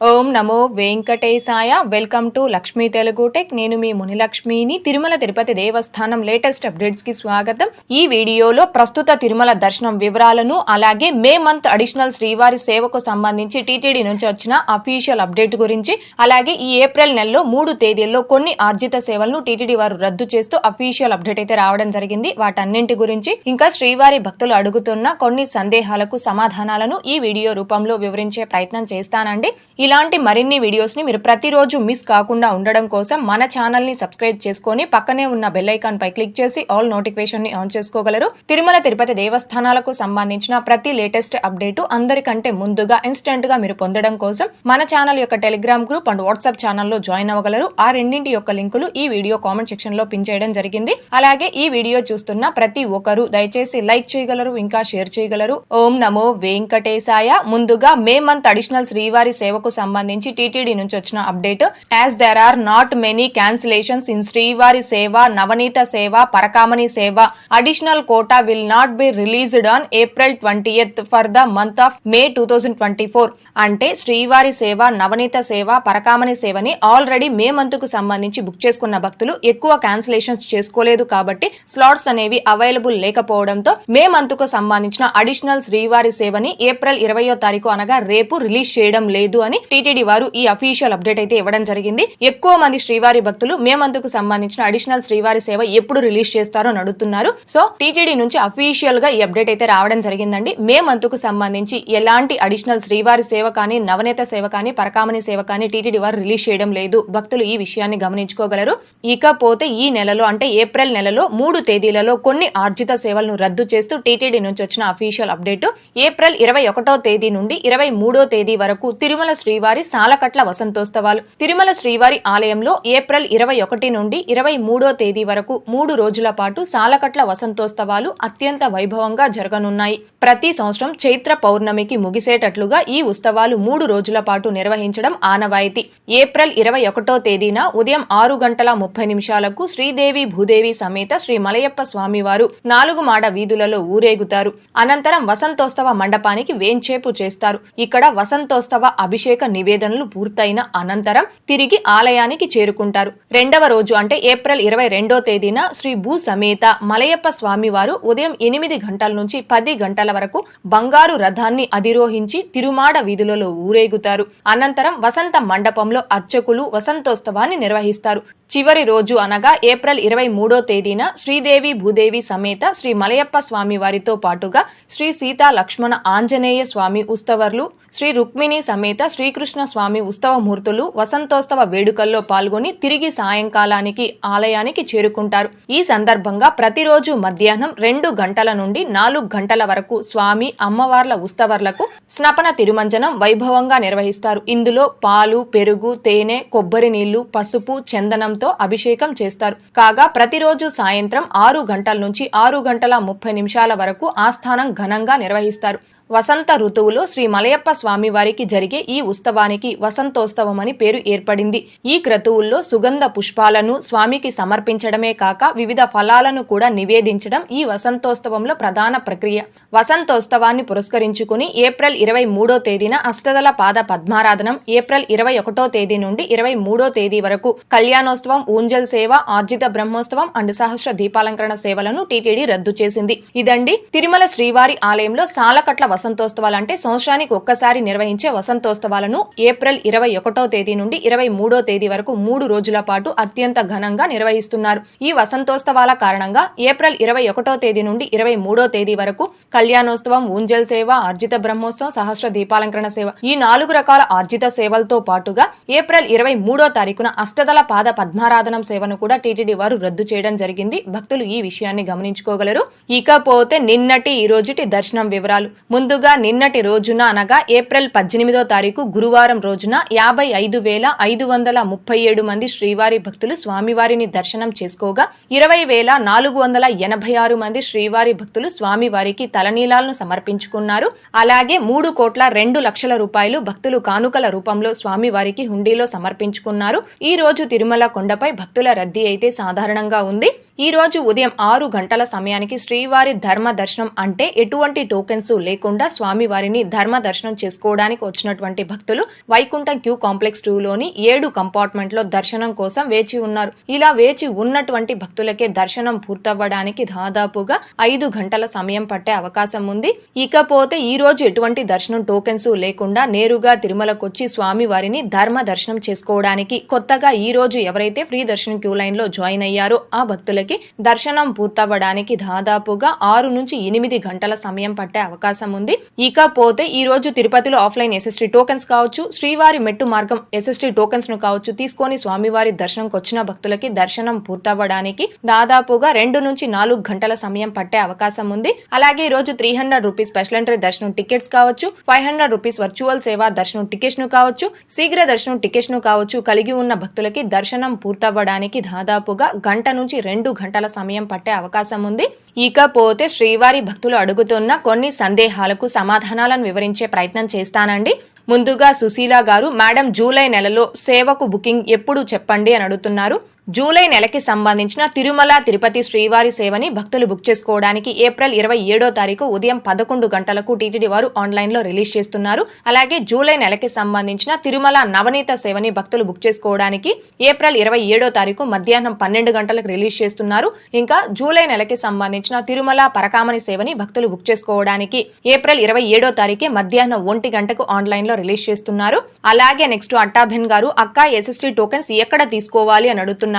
ఓం నమో వెంకటేశాయ. Welcome to Lakshmi Telugu tech. నేను మీ మునిలక్ష్మిని. తిరుమల తిరుపతి దేవస్థానం లేటెస్ట్ అప్డేట్స్కి స్వాగతం. ఈ వీడియోలో ప్రస్తుత తిరుమల దర్శనం వివరాలను అలాగే మే మంత్ అడిషనల్ శ్రీవారి సేవకు సంబంధించి టీటీడీ నుంచి వచ్చిన అఫీషియల్ అప్డేట్ గురించి అలాగే ఈ ఏప్రిల్ నెలలో మూడు తేదీల్లో కొన్ని ఆర్జిత సేవలను టీటీడీ వారు రద్దు చేస్తూ అఫీషియల్ అప్డేట్ అయితే రావడం జరిగింది. వాటన్నింటి గురించి ఇంకా శ్రీవారి భక్తులు అడుగుతున్న కొన్ని సందేహాలకు సమాధానాలను ఈ వీడియో రూపంలో వివరించే ప్రయత్నం చేస్తానండి. ఇలాంటి మరిన్ని వీడియోస్ని మీరు ప్రతిరోజు మిస్ కాకుండా ఉండడం కోసం మన ఛానల్ని సబ్స్క్రైబ్ చేసుకొని పక్కనే ఉన్న బెల్లైకాన్ పై క్లిక్ చేసి ఆల్ నోటిఫికేషన్ని ఆన్ చేసుకోగలరు. తిరుమల తిరుపతి దేవస్థానాలకు సంబంధించిన ప్రతి లేటెస్ట్ అప్డేట్ అందరికంటే ముందుగా ఇన్స్టెంట్గా మీరు పొందడం కోసం మన ఛానల్ యొక్క టెలిగ్రామ్ గ్రూప్ అండ్ వాట్సాప్ ఛానల్లో జాయిన్ అవ్వగలరు. ఆ రెండింటి యొక్క లింకులు ఈ వీడియో కామెంట్ సెక్షన్లో పిన్ చేయడం జరిగింది. అలాగే ఈ వీడియో చూస్తున్న ప్రతి ఒక్కరు దయచేసి లైక్ చేయగలరు ఇంకా షేర్ చేయగలరు. ఓం నమో వెంకటేశాయ. ముందుగా మే మంత్ అడిషనల్ శ్రీవారి సేవకు సంబంధించి టీటీడీ నుంచి వచ్చిన update. As there are not many cancellations in శ్రీవారి సేవ నవనీత సేవ పరకామణి సేవ additional quota will not be released on April twenty for the month of May two thousand twenty four అంటే శ్రీవారి సేవ నవనీత సేవ పరకామణి సేవని ఆల్రెడీ మే మంత్కు సంబంధించి బుక్ చేసుకున్న భక్తులు ఎక్కువ క్యాన్సిలేషన్స్ చేసుకోలేదు కాబట్టి స్లాట్స్ అనేవి అవైలబుల్ లేకపోవడంతో మే మంత్కు సంబంధించిన అడిషనల్ శ్రీవారి సేవని ఏప్రిల్ ఇరవయో తారీఖు అనగా రేపు రిలీజ్ చేయడం లేదు అని టీటీడీ వారు ఈ అఫీషియల్ అప్డేట్ అయితే ఇవ్వడం జరిగింది. ఎక్కువ మంది శ్రీవారి భక్తులు మే సంబంధించిన అడిషనల్ శ్రీవారి సేవ ఎప్పుడు రిలీజ్ చేస్తారో అని అడుగుతున్నారు. సో టీటీడీ నుంచి అఫీషియల్గా ఈ అప్డేట్ అయితే రావడం జరిగిందండి. మే సంబంధించి ఎలాంటి అడిషనల్ శ్రీవారి సేవ కానీ నవనేత సేవ కానీ పరకామణి సేవ కానీ టీటీడీ వారు రిలీజ్ చేయడం లేదు. భక్తులు ఈ విషయాన్ని గమనించుకోగలరు. ఇకపోతే ఈ నెలలో అంటే ఏప్రిల్ నెలలో మూడు తేదీలలో కొన్ని ఆర్జిత సేవలను రద్దు చేస్తూ టీటీడీ నుంచి వచ్చిన అఫీషియల్ అప్డేట్ ఏప్రిల్ ఇరవై ఒకటో తేదీ నుండి ఇరవై మూడో తేదీ వరకు తిరుమల శ్రీ శ్రీవారి సాలకట్ల వసంతోత్సవాలు. తిరుమల శ్రీవారి ఆలయంలో ఏప్రిల్ ఇరవై ఒకటి నుండి ఇరవై మూడో తేదీ వరకు మూడు రోజుల పాటు సాలకట్ల వసంతోత్సవాలు అత్యంత వైభవంగా జరగనున్నాయి. ప్రతి సంవత్సరం చైత్ర పౌర్ణమికి ముగిసేటట్లుగా ఈ ఉత్సవాలు మూడు రోజుల పాటు నిర్వహించడం ఆనవాయితీ. ఏప్రిల్ ఇరవై ఒకటో తేదీన ఉదయం ఆరు గంటల ముప్పై నిమిషాలకు శ్రీదేవి భూదేవి సమేత శ్రీ మలయప్ప స్వామివారు నాలుగు మాడ వీధులలో ఊరేగుతారు. అనంతరం వసంతోత్సవ మండపానికి వేంచేపు చేస్తారు. ఇక్కడ వసంతోత్సవ అభిషేక నివేదనలు పూర్తయిన అనంతరం తిరిగి ఆలయానికి చేరుకుంటారు. రెండవ రోజు అంటే ఏప్రిల్ ఇరవై రెండో తేదీన శ్రీ భూ సమేత మలయప్ప స్వామివారు ఉదయం ఎనిమిది గంటల నుంచి పది గంటల వరకు బంగారు రథాన్ని అధిరోహించి తిరుమాడ వీధులలో ఊరేగుతారు. అనంతరం వసంత మండపంలో అర్చకులు వసంతోత్సవాన్ని నిర్వహిస్తారు. చివరి రోజు అనగా ఏప్రిల్ ఇరవై మూడో తేదీన శ్రీదేవి భూదేవి సమేత శ్రీ మలయప్ప స్వామి వారితో పాటుగా శ్రీ సీతా లక్ష్మణ ఆంజనేయ స్వామి ఉత్సవర్లు శ్రీ రుక్మిణి సమేత శ్రీ శ్రీకృష్ణ స్వామి ఉత్సవమూర్తులు వసంతోత్సవ వేడుకల్లో పాల్గొని తిరిగి సాయంకాలానికి ఆలయానికి చేరుకుంటారు. ఈ సందర్భంగా ప్రతిరోజు మధ్యాహ్నం రెండు గంటల నుండి నాలుగు గంటల వరకు స్వామి అమ్మవార్ల ఉత్సవర్లకు స్నపన తిరుమంజనం వైభవంగా నిర్వహిస్తారు. ఇందులో పాలు పెరుగు తేనె కొబ్బరి నీళ్ళు పసుపు చందనంతో అభిషేకం చేస్తారు. కాగా ప్రతిరోజు సాయంత్రం ఆరు గంటల నుంచి ఆరు గంటల ముప్పై నిమిషాల వరకు ఆస్థానం ఘనంగా నిర్వహిస్తారు. వసంత ఋతువులో శ్రీ మలయప్ప స్వామి వారికి జరిగే ఈ ఉత్సవానికి వసంతోత్సవం అని పేరు ఏర్పడింది. ఈ క్రతువుల్లో సుగంధ పుష్పాలను స్వామికి సమర్పించడమే కాక వివిధ ఫలాలను కూడా నివేదించడం ఈ వసంతోత్సవంలో ప్రధాన ప్రక్రియ. వసంతోత్సవాన్ని పురస్కరించుకుని ఏప్రిల్ ఇరవై మూడో తేదీన అష్టదళ పాద పద్మారాధనం ఏప్రిల్ ఇరవై ఒకటో తేదీ నుండి ఇరవై మూడో తేదీ వరకు కళ్యాణోత్సవం ఊంజల్ సేవ ఆర్జిత బ్రహ్మోత్సవం అండ్ సహస్ర దీపాలంకరణ సేవలను టీటీడీ రద్దు చేసింది. ఇదండి తిరుమల శ్రీవారి ఆలయంలో సాలకట్ల వసంతోత్సవాలు అంటే సంవత్సరానికి ఒక్కసారి నిర్వహించే వసంతోత్సవాలను ఏప్రిల్ ఇరవై ఒకటో తేదీ నుండి ఇరవై మూడో తేదీ వరకు మూడు రోజుల పాటు అత్యంత ఘనంగా నిర్వహిస్తున్నారు. ఈ వసంతోత్సవాల కారణంగా ఏప్రిల్ ఇరవై ఒకటో తేదీ నుండి ఇరవై మూడో తేదీ వరకు కళ్యాణోత్సవం ఊంజల్ సేవ ఆర్జిత బ్రహ్మోత్సవం సహస్ర దీపాలంకరణ సేవ ఈ నాలుగు రకాల ఆర్జిత సేవలతో పాటుగా ఏప్రిల్ ఇరవై మూడో తారీఖున అష్టదల పాద పద్మారాధనం సేవను కూడా టీటీడీ వారు రద్దు చేయడం జరిగింది. భక్తులు ఈ విషయాన్ని గమనించుకోగలరు. ఇకపోతే నిన్నటి ఈ రోజుటి దర్శనం వివరాలు. ముందుగా నిన్నటి రోజున అనగా ఏప్రిల్ పద్దెనిమిదో తారీఖు గురువారం రోజున యాభై ఐదు వేల ఐదు వందల ముప్పై ఏడు మంది శ్రీవారి భక్తులు స్వామివారిని దర్శనం చేసుకోగా ఇరవై వేల నాలుగు వందల ఎనభై ఆరు మంది శ్రీవారి భక్తులు స్వామివారికి తలనీలాలను సమర్పించుకున్నారు. అలాగే మూడు కోట్ల రెండు లక్షల రూపాయలు భక్తులు కానుకల రూపంలో స్వామివారికి హుండీలో సమర్పించుకున్నారు. ఈ రోజు తిరుమల కొండపై భక్తుల రద్దీ అయితే సాధారణంగా ఉంది. ఈ రోజు ఉదయం ఆరు గంటల సమయానికి శ్రీవారి ధర్మ దర్శనం అంటే ఎటువంటి టోకెన్స్ లేకుండా స్వామివారిని ధర్మ దర్శనం చేసుకోవడానికి వచ్చినటువంటి భక్తులు వైకుంఠం క్యూ కాంప్లెక్స్ టూ లోని ఏడు కంపార్ట్మెంట్లో దర్శనం కోసం వేచి ఉన్నారు. ఇలా వేచి ఉన్నటువంటి భక్తులకే దర్శనం పూర్తవ్వడానికి దాదాపుగా ఐదు గంటల సమయం పట్టే అవకాశం ఉంది. ఇకపోతే ఈ రోజు ఎటువంటి దర్శనం టోకెన్స్ లేకుండా నేరుగా తిరుమలకొచ్చి స్వామివారిని ధర్మ దర్శనం చేసుకోవడానికి కొత్తగా ఈ రోజు ఎవరైతే ఫ్రీ దర్శనం క్యూ లైన్లో జాయిన్ అయ్యారో ఆ భక్తులకి దర్శనం పూర్తవ్వడానికి దాదాపుగా ఆరు నుంచి ఎనిమిది గంటల సమయం పట్టే అవకాశం ఉంది. ఇకపోతే ఈ రోజు తిరుపతిలో ఆఫ్లైన్ ఎస్ఎస్టీ టోకెన్స్ కావచ్చు శ్రీవారి మెట్టు మార్గం ఎస్ఎస్టీ టోకెన్స్ను కావచ్చు తీసుకొని స్వామివారి దర్శనంకి వచ్చిన భక్తులకి దర్శనం పూర్తవ్వడానికి దాదాపుగా రెండు నుంచి నాలుగు గంటల సమయం పట్టే అవకాశం ఉంది. అలాగే ఈ రోజు three hundred rupees special entry దర్శనం టికెట్స్ కావచ్చు ఫైవ్ హండ్రెడ్ రూపీస్ వర్చువల్ సేవా దర్శనం టికెట్స్ను కావచ్చు శీఘ్ర దర్శనం టికెట్స్ను కావచ్చు కలిగి ఉన్న భక్తులకి దర్శనం పూర్తవ్వడానికి దాదాపుగా గంట నుంచి రెండు గంటల సమయం పట్టే అవకాశం ఉంది. ఇకపోతే శ్రీవారి భక్తులు అడుగుతున్న కొన్ని సందేహాలకు సమాధానాలను వివరించే ప్రయత్నం చేస్తానండి. ముందుగా సుశీల గారు మేడం జూలై నెలలో సేవకు బుకింగ్ ఎప్పుడు చెప్పండి అని అడుగుతున్నారు. జూలై నెలకి సంబంధించిన తిరుమల తిరుపతి శ్రీవారి సేవని భక్తులు బుక్ చేసుకోవడానికి ఏప్రిల్ ఇరవై ఏడో తారీఖు ఉదయం పదకొండు గంటలకు టీటీడీ వారు ఆన్లైన్లో రిలీజ్ చేస్తున్నారు. అలాగే జూలై నెలకి సంబంధించిన తిరుమల నవనీత సేవని భక్తులు బుక్ చేసుకోవడానికి ఏప్రిల్ ఇరవై ఏడో తారీఖు మధ్యాహ్నం పన్నెండు గంటలకు రిలీజ్ చేస్తున్నారు. ఇంకా జూలై నెలకి సంబంధించిన తిరుమల పరకామణి సేవని భక్తులు బుక్ చేసుకోవడానికి ఏప్రిల్ ఇరవై ఏడో తారీఖే మధ్యాహ్నం ఒంటి గంటకు ఆన్లైన్లో రిలీజ్ చేస్తున్నారు. అలాగే నెక్స్ట్ అట్టాబెన్ గారు అక్క ఎస్ఎస్టీ టోకెన్స్ ఎక్కడ తీసుకోవాలి? అని అడుగుతున్నారు.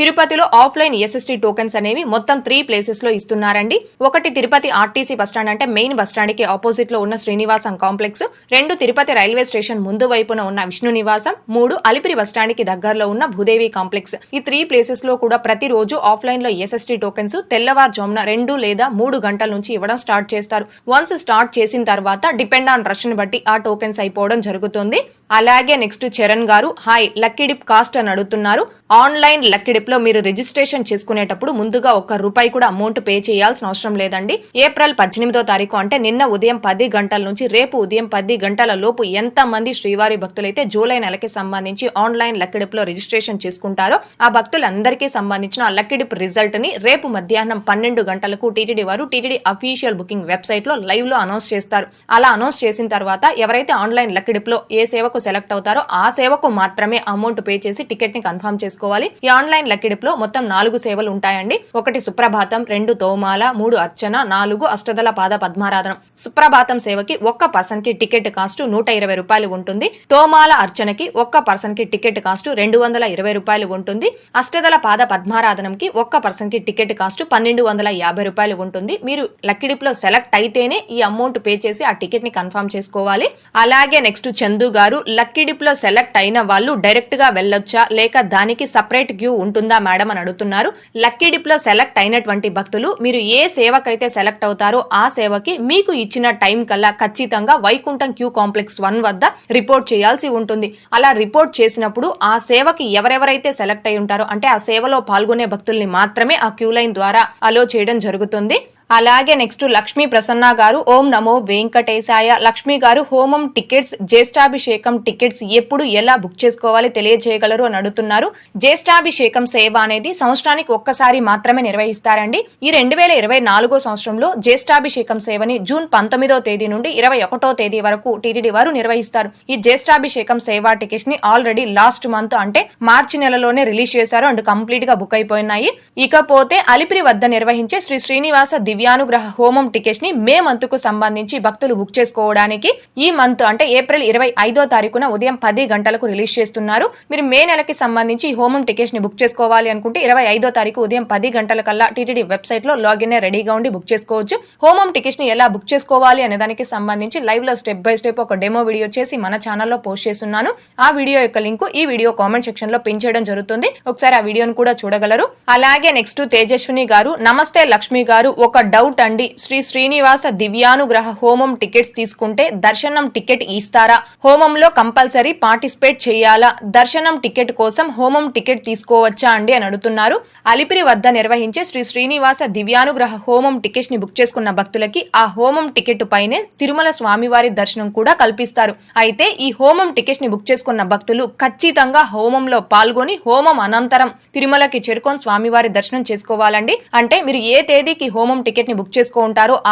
తిరుపతిలో ఆఫ్లైన్ ఎస్ఎస్టీ టోకెన్స్ అనేవి మొత్తం త్రీ ప్లేసెస్లో ఇస్తున్నారండి. ఒకటి తిరుపతి ఆర్టీసీ బస్టాండ్ అంటే మెయిన్ బస్టాండ్కి ఆపోజిట్లో ఉన్న శ్రీనివాసం కాంప్లెక్స్. రెండు తిరుపతి రైల్వే స్టేషన్ ముందు వైపున ఉన్న విష్ణు నివాసం. మూడు అలిపిరి బస్టాండ్కి దగ్గరలో ఉన్న భూదేవి కాంప్లెక్స్. ఈ త్రీ ప్లేసెస్లో కూడా ప్రతిరోజు ఆఫ్లైన్లో ఎస్ఎస్టీ టోకెన్స్ తెల్లవారుజామున రెండు లేదా మూడు గంటల నుంచి ఇవ్వడం స్టార్ట్ చేస్తారు. వన్స్ స్టార్ట్ చేసిన తర్వాత డిపెండ్ ఆన్ రష్ని బట్టి ఆ టోకెన్స్ అయిపోవడం జరుగుతుంది. అలాగే నెక్స్ట్ చరణ్ గారు హాయ్ లక్కీ డిప్ కాస్ట్ అని అడుగుతున్నారు. ఆన్లైన్ లక్కీ డిప్లో మీరు రిజిస్ట్రేషన్ చేసుకునేటప్పుడు ముందుగా ఒక్క రూపాయి కూడా అమౌంట్ పే చేయాల్సిన అవసరం లేదండి. ఏప్రిల్ పద్దెనిమిదో తారీఖు అంటే నిన్న ఉదయం పది గంటల నుంచి రేపు ఉదయం పది గంటల లోపు ఎంత మంది శ్రీవారి భక్తులైతే జూలై నెలకి సంబంధించి ఆన్లైన్ లక్కీ డిప్లో రిజిస్ట్రేషన్ చేసుకుంటారో ఆ భక్తులందరికీ సంబంధించిన ఆ లక్కీ డిప్ రిజల్ట్ని రేపు మధ్యాహ్నం పన్నెండు గంటలకు టీటీడీ వారు టీటీడీ అఫీషియల్ బుకింగ్ వెబ్సైట్లో లైవ్లో అనౌన్స్ చేస్తారు. అలా అనౌన్స్ చేసిన తర్వాత ఎవరైతే ఆన్లైన్ లక్కీ డిప్లో ఏ సేవకు సెలెక్ట్ అవుతారో ఆ సేవకు మాత్రమే అమౌంట్ పే చేసి టికెట్ని కన్ఫర్మ్ చేసుకోవాలి. ఈ ఆన్లైన్ లక్కీ లో మొత్తం నాలుగు సేవలు ఉంటాయండి. ఒకటి సుప్రభాతం రెండు తోమాల మూడు అర్చన నాలుగు అష్టదల పాద పద్మారాధనం. సుప్రభాతం సేవకి ఒక్క పర్సన్కి టికెట్ కాస్ట్ నూట ఇరవై రూపాయలు ఉంటుంది. తోమాల అర్చనకి ఒక్క పర్సన్కి టికెట్ కాస్ట్ రెండు వందల ఇరవై రూపాయలు ఉంటుంది. అష్టదల పాద పద్మారాధనంకి ఒక్క పర్సన్కి టికెట్ కాస్ట్ పన్నెండు వందల యాభై రూపాయలు ఉంటుంది. మీరు లక్కీ లో సెలెక్ట్ అయితేనే ఈ అమౌంట్ పే చేసి ఆ టికెట్ని కన్ఫర్మ్ చేసుకోవాలి. అలాగే నెక్స్ట్ చందు గారు లక్కీ డిప్లో సెలెక్ట్ అయిన వాళ్ళు డైరెక్ట్గా వెళ్ళొచ్చా? లేక దానికి సపరేట్ క్యూ ఉంటుందా మేడం అని అడుగుతున్నారు. లక్కీ డిప్లో సెలెక్ట్ అయినటువంటి భక్తులు మీరు ఏ సేవకైతే సెలెక్ట్ అవుతారో ఆ సేవకి మీకు ఇచ్చిన టైం కల్లా ఖచ్చితంగా వైకుంఠం క్యూ కాంప్లెక్స్ వన్ వద్ద రిపోర్ట్ చేయాల్సి ఉంటుంది. అలా రిపోర్ట్ చేసినప్పుడు ఆ సేవకి ఎవరెవరైతే సెలెక్ట్ అయి ఉంటారో అంటే ఆ సేవలో పాల్గొనే భక్తుల్ని మాత్రమే ఆ క్యూ లైన్ ద్వారా అలో చేయడం జరుగుతుంది. అలాగే నెక్స్ట్ లక్ష్మీ ప్రసన్న గారు ఓం నమో వెంకటేశాయ. లక్ష్మి గారు హోమం టికెట్స్ జ్యేష్ఠాభిషేకం టికెట్స్ ఎప్పుడు ఎలా బుక్ చేసుకోవాలి తెలియజేయగలరు అని అడుగుతున్నారు. జ్యేష్ఠాభిషేకం సేవ అనేది సంవత్సరానికి ఒక్కసారి మాత్రమే నిర్వహిస్తారండి. ఈ రెండు వేల ఇరవై నాలుగో సంవత్సరంలో జ్యేష్ఠాభిషేకం సేవని జూన్ పంతొమ్మిదో తేదీ నుండి ఇరవై ఒకటో తేదీ వరకు టీటీడీ వారు నిర్వహిస్తారు. ఈ జ్యేష్ఠాభిషేకం సేవా టికెట్స్ని ఆల్రెడీ లాస్ట్ మంత్ అంటే మార్చి నెలలోనే రిలీజ్ చేశారు అండ్ కంప్లీట్గా బుక్ అయిపోయినాయి. ఇకపోతే అలిపిరి వద్ద నిర్వహించే శ్రీ శ్రీనివాస దివ్యానుగ్రహ హోమం టికెట్స్ని మే మంత్కు సంబంధించి భక్తులు బుక్ చేసుకోవడానికి ఈ మంత్ అంటే ఏప్రిల్ ఇరవై ఐదో తారీఖున ఉదయం పది గంటలకు రిలీజ్ చేస్తున్నారు. మీరు మే నెలకి సంబంధించి ఈ హోమం టికెట్స్ని బుక్ చేసుకోవాలి అనుకుంటే ఇరవై ఐదో తారీఖు ఉదయం పది గంటల కల్లా టీటీడీ వెబ్సైట్లో లాగిన్ రెడీగా ఉండి బుక్ చేసుకోవచ్చు. హోమం టికెట్స్ని ఎలా బుక్ చేసుకోవాలి అనే దానికి సంబంధించి లైవ్లో స్టెప్ బై స్టెప్ ఒక డెమో వీడియో చేసి మన ఛానల్లో పోస్ట్ చేస్తున్నాను. ఆ వీడియో యొక్క లింక్ ఈ వీడియో కామెంట్ సెక్షన్లో పిన్ చేయడం జరుగుతుంది. ఒకసారి ఆ వీడియోను కూడా చూడగలరు. అలాగే నెక్స్ట్ తేజస్విని గారు నమస్తే లక్ష్మి గారు ఒక డౌట్ అండి. శ్రీ శ్రీనివాస దివ్యానుగ్రహ హోమం టికెట్స్ తీసుకుంటే దర్శనం టికెట్ ఇస్తారా? హోమంలో కంపల్సరీ పార్టిసిపేట్ చేయాలా? దర్శనం టికెట్ కోసం హోమం టికెట్ తీసుకోవచ్చా అండి అని అడుగుతున్నారు. అలిపిరి వద్ద నిర్వహించే శ్రీ శ్రీనివాస దివ్యానుగ్రహ హోమం టికెట్స్ని బుక్ చేసుకున్న భక్తులకి ఆ హోమం టికెట్ పైనే తిరుమల స్వామివారి దర్శనం కూడా కల్పిస్తారు. అయితే ఈ హోమం టికెట్స్ని బుక్ చేసుకున్న భక్తులు ఖచ్చితంగా హోమంలో పాల్గొని హోమం అనంతరం తిరుమలకి చేరుకొని స్వామివారి దర్శనం చేసుకోవాలండి. అంటే మీరు ఏ తేదీకి హోమం టికెట్ని బుక్ చేసుకో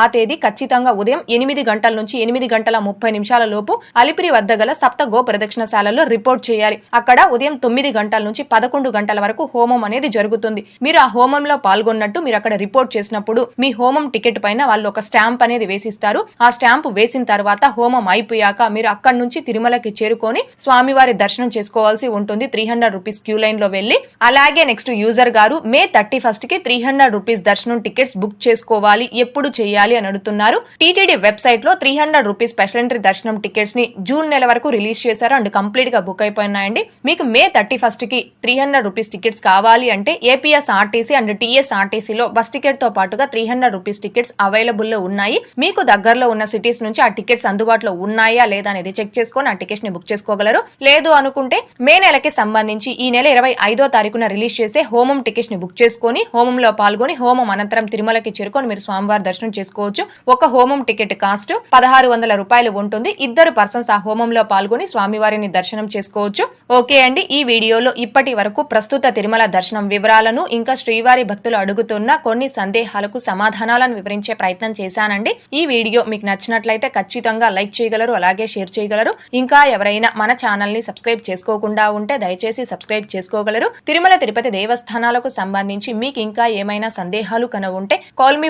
ఆ తేదీ ఖచ్చితంగా ఉదయం ఎనిమిది గంటల నుంచి ఎనిమిది గంటల ముప్పై నిమిషాల లోపు అలిపిరి వద్ద గల సప్త గో ప్రదక్షిణశాలలో రిపోర్ట్ చేయాలి. అక్కడ ఉదయం తొమ్మిది గంటల నుంచి పదకొండు గంటల వరకు హోమం అనేది జరుగుతుంది. మీరు ఆ హోమంలో పాల్గొన్నట్టు మీరు అక్కడ రిపోర్ట్ చేసినప్పుడు మీ హోమం టికెట్ పైన వాళ్ళు ఒక స్టాంప్ అనేది వేసిస్తారు. ఆ స్టాంప్ వేసిన తర్వాత హోమం అయిపోయాక మీరు అక్కడి నుంచి తిరుమలకి చేరుకొని స్వామివారి దర్శనం చేసుకోవాల్సి ఉంటుంది. త్రీ హండ్రెడ్ రూపీస్ క్యూ లైన్లో వెళ్ళి. అలాగే నెక్స్ట్ యూజర్ గారు మే థర్టీ ఫస్ట్కి త్రీ హండ్రెడ్ రూపీస్ దర్శనం టికెట్స్ బుక్ చేసుకోవాలి ఎప్పుడు చేయాలి అని అడుగుతున్నారు. టీటీడీ వెబ్సైట్లో three hundred rupees special entry దర్శనం టికెట్స్ని జూన్ నెల వరకు రిలీజ్ చేశారు. అండ్ కంప్లీట్గా బుక్ అయిపోయినాయండి. మీకు మే థర్టీ ఫస్ట్కి త్రీ హండ్రెడ్ రూపీస్ టికెట్స్ కావాలి అంటే ఏపీఎస్ ఆర్టీసీ అండ్ టీఎస్ ఆర్టీసీలో బస్ టికెట్తో పాటుగా త్రీ హండ్రెడ్ రూపీస్ టికెట్స్ అవైలబుల్లో ఉన్నాయి. మీకు దగ్గరలో ఉన్న సిటీస్ నుంచి ఆ టికెట్స్ అందుబాటులో ఉన్నాయా లేదా అనేది చెక్ చేసుకొని ఆ టికెట్స్ని బుక్ చేసుకోగలరు. లేదు అనుకుంటే మే నెలకి సంబంధించి ఈ నెల ఇరవై ఐదో తారీఖున రిలీజ్ చేసే హోమం టికెట్స్ని బుక్ చేసుకొని హోమంలో పాల్గొని హోమం అనంతరం తిరుమలకి చేరుకొని మీరు స్వామివారి దర్శనం చేసుకోవచ్చు. ఒక హోమం టికెట్ కాస్ట్ పదహారు వందల రూపాయలు ఉంటుంది. ఇద్దరు పర్సన్స్ ఆ హోమంలో పాల్గొని స్వామివారిని దర్శనం చేసుకోవచ్చు. ఓకే అండి ఈ వీడియోలో ఇప్పటి వరకు ప్రస్తుత తిరుమల దర్శనం వివరాలను ఇంకా శ్రీవారి భక్తులు అడుగుతున్న కొన్ని సందేహాలకు సమాధానాలను వివరించే ప్రయత్నం చేశానండి. ఈ వీడియో మీకు నచ్చినట్లయితే ఖచ్చితంగా లైక్ చేయగలరు అలాగే షేర్ చేయగలరు. ఇంకా ఎవరైనా మన ఛానల్ని సబ్స్క్రైబ్ చేసుకోకుండా ఉంటే దయచేసి సబ్స్క్రైబ్ చేసుకోగలరు. తిరుమల తిరుపతి దేవస్థానాలకు సంబంధించి మీకు ఇంకా ఏమైనా సందేహాలు కన ఉంటే కాల్ మీ